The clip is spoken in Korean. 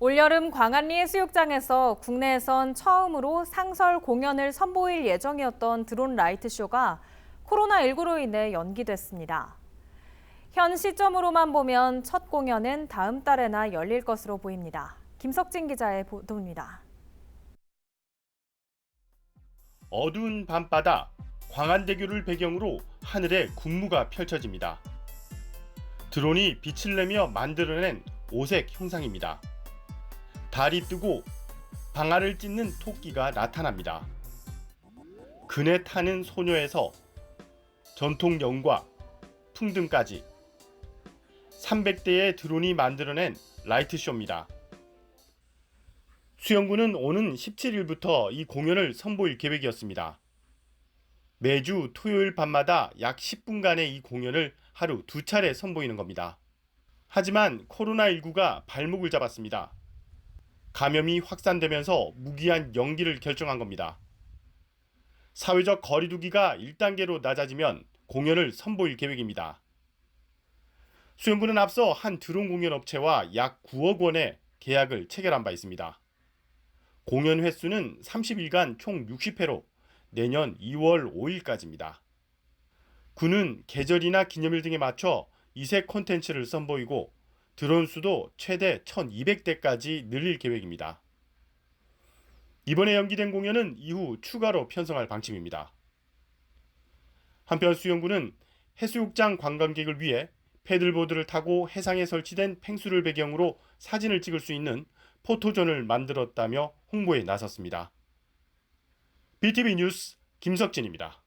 올여름 광안리 해수욕장에서 국내에선 처음으로 상설 공연을 선보일 예정이었던 드론 라이트 쇼가 코로나19로 인해 연기됐습니다. 현 시점으로만 보면 첫 공연은 다음 달에나 열릴 것으로 보입니다. 김석진 기자의 보도입니다. 어두운 밤바다 광안대교를 배경으로 하늘에 군무가 펼쳐집니다. 드론이 빛을 내며 만들어낸 오색 형상입니다. 달이 뜨고 방아를 찢는 토끼가 나타납니다. 그네 타는 소녀에서 전통 연과 풍등까지 300대의 드론이 만들어낸 라이트쇼입니다. 수영구는 오는 17일부터 이 공연을 선보일 계획이었습니다. 매주 토요일 밤마다 약 10분간의 이 공연을 하루 두 차례 선보이는 겁니다. 하지만 코로나19가 발목을 잡았습니다. 감염이 확산되면서 무기한 연기를 결정한 겁니다. 사회적 거리두기가 1단계로 낮아지면 공연을 선보일 계획입니다. 수영구는 앞서 한 드론 공연 업체와 약 9억 원의 계약을 체결한 바 있습니다. 공연 횟수는 30일간 총 60회로 내년 2월 5일까지입니다. 군은 계절이나 기념일 등에 맞춰 이색 콘텐츠를 선보이고 드론 수도 최대 1200대까지 늘릴 계획입니다. 이번에 연기된 공연은 이후 추가로 편성할 방침입니다. 한편 수영구는 해수욕장 관광객을 위해 패들보드를 타고 해상에 설치된 팽수를 배경으로 사진을 찍을 수 있는 포토존을 만들었다며 홍보에 나섰습니다. BTV 뉴스 김석진입니다.